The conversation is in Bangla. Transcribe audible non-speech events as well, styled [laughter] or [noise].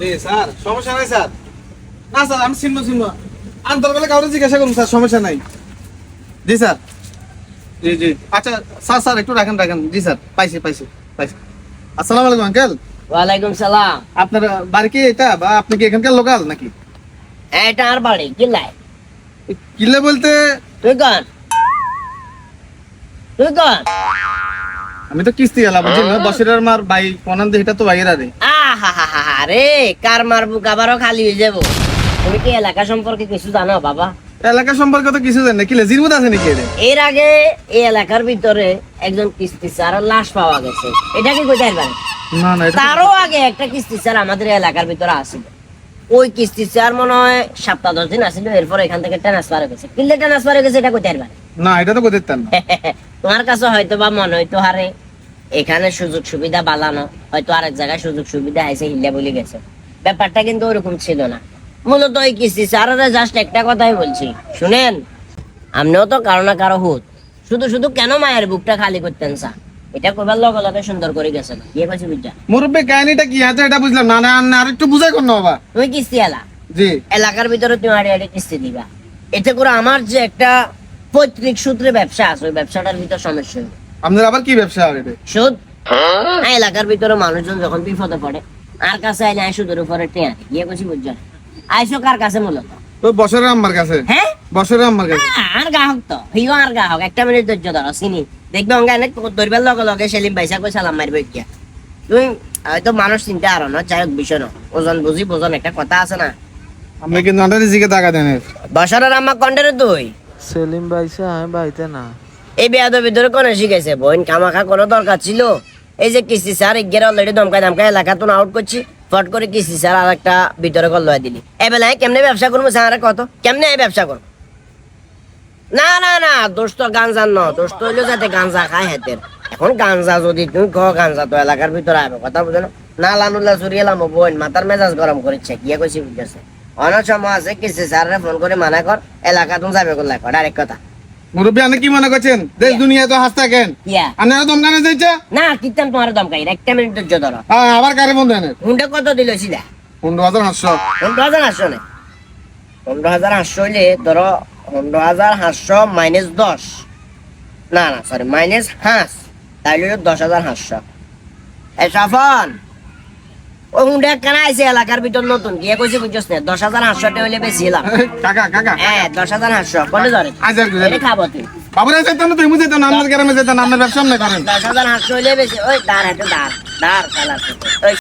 জি স্যার। সমস্যা নাই স্যার। না স্যার আমি চিনবো চিনবো জিজ্ঞাসা করুন স্যার সমস্যা নাই। জি স্যার। জি জি। আচ্ছা স্যার স্যার একটু রাখেন রাখেন। জি স্যার পাইছি পাইছি পাইছি। আসসালামু আলাইকুম আঙ্কেল। ওয়ালাইকুম সালাম। আপনার বাড়ি কি এটা? বা আপনি কি এখানকার লোকাল নাকি? এটা আর বাড়ি কিল্লাই কিলে বলতে? তুই কন? তুই কন? আমি তো কিস্তি এলাম বুঝলি বসিরের মার ভাই পনান এটা তো বাইরে রে আহা রে কার মারবো? আবারও খালি হয়ে যাব। তুমি কি এলাকা সম্পর্কে কিছু জানো বাবা? এলাকা সম্পর্কে তো কিছু জানি কি লেজির মধ্যে আছে নাকি এর আগে এই এলাকার ভিতরে একজন কিস্তি স্যার লাশ পাওয়া গেছে। এটা কি কোথায় পারে না না তারও আগে একটা কিস্তি স্যার আমাদের এলাকার ভিতরে আসছিল ওই কিস্তি স্যার মনে হয় সপ্তাহ দশ দিন আসছিল এরপর এখান থেকে ট্রান্সফার হয়ে গেছে। কিনলে ট্রান্সফার হয়ে গেছে এটা কোথায় পারে না এটা তো কোথায় না। [laughs] তোমার কাছে হয়তো বা মনে হইতো হারে এখানে সুযোগ সুবিধা বালানো হয়তো আরেক জায়গায় সুযোগ সুবিধা আইসে হিল্লা বলে গেছে। ব্যাপারটা কিন্তু ওরকম ছিল না। মূলত ওই কিস্তি স্যারেরা জাস্ট একটা কথাই বলছি শুনেন আপনিও তো কারও না কারও হুত। শুধু শুধু কেন মায়ের বুকটা খালি করতেন স্যার? এটা লগে লগে সুন্দর করে গেছে না। ইয়ে বুঝা? মুরব্বী কাহিনীটা কি আছে? এটা বুঝলাম না না না আরেকটু বুঝাই কোন বাবা তুমি কিস্তি এলা জি। এলাকার ভিতরে তুমি আড়ে আড়ে কিস্তি দিবা। এতে করে আমার যে একটা পৈতৃক সূত্রে ব্যবসা আছে ওই ব্যবসাটার ভিতর সমস্যা আপনার আবার কি ব্যবসা হবে সুদ? হ্যাঁ, এলাকার ভিতরে মানুষজন যখন বিপদে পড়ে আর কাছে আইলে আই সুদের উপরে টেয়া গিয়ে কছি বুঝছ? আইসো কার কাছে মূলত? ওই বছরের আম্মার কাছে? হ্যাঁ? বছরের আম্মার কাছে? আর গ্রাহক তো। হিও আর গ্রাহক। একটা মিনিট ধৈর্য ধরো চিনি। দেখবে অঙ্গে এনে ধরবার লগে লগে সেলিম ভাইসা কই সালাম মারবে কিয়া তুমি হয়তো মানুষ চিন্তা আরও না যাই হোক বিষয় না। ওজন বুঝি বোঝন একটা কথা আছে না? আমি কিন্তু আন্ডার দিকে টাকা দেন। এর। বছরের আম্মা কন্ডেরে তুই সেলিম ভাইসা আমি বাড়িতে না। এই বেয়াদব ভিতরে কোন শিখেছে বোন কামাখা কোনো দরকার ছিল? এই যে কিস্তি স্যার অলরেডি দমকায় দমকায় আউট করছি। ফট করে কিস্তি স্যার আর একটা ভিতরে কল দিলি। এ বেলায় কেমনে ব্যবসা করব স্যার কত? কেমনে ব্যবসা করব? না না না দোষ তো ন। দোষ তো হইল যাতে গাঞ্জা খায় হেতের। এখন গাঞ্জা যদি তুমি কো, গাঞ্জা তো এলাকার ভিতরে আবে কথা বুঝো না। লানুল্লা চুরিয়েলাম বোন মাথার মেজাজ গরম করেছে গিয়ে কইছি বুঝেছে অনেক সময় আছে, কিস্তি স্যারে ফোন করে মানা কর, এলাকা তুমি যাবে করলে ডাইরেক্ট কথা। মুরব্বী আপনি কি মনে করছেন? দেশ দুনিয়া তো হাসতে কেন? ইয়া আপনারা দমকানে যাইছে না কীর্তন তোমার দমকাই একটা মিনিট ধৈর্য ধরো। হ্যাঁ আবার কারে বন্ধ এনে হুন্ডা কত দিল সিধা? পনেরো হাজার সাতশো পনেরো হাজার আটশো না। পনেরো হাজার আটশো হইলে ধরো পনেরো হাজার আটশো মাইনাস দশ। না না সরি মাইনাস হাঁস তাইলে দশ হাজার হাঁসশো এ সাফন! ও হুন্ডা কেন আইছে? এলাকার ভিতর নতুন। গিয়ে কইছে বুঝছস না দশ হাজার আটশোটা হইলে বেশি এলাম কাকা কাকা হ্যাঁ দশ হাজার আটশো। কোনে ধরে। আচ্ছা এটা খাব তুই। বাবুরা যেতেন না তুমি যেতেন আপনার গ্রামে যেতেন আপনার ব্যবসা আপনি করেন দশ হাজার আটশো হইলে বেশি ওই দাঁড় হাতে দাঁড় দাঁড় খেলা ওই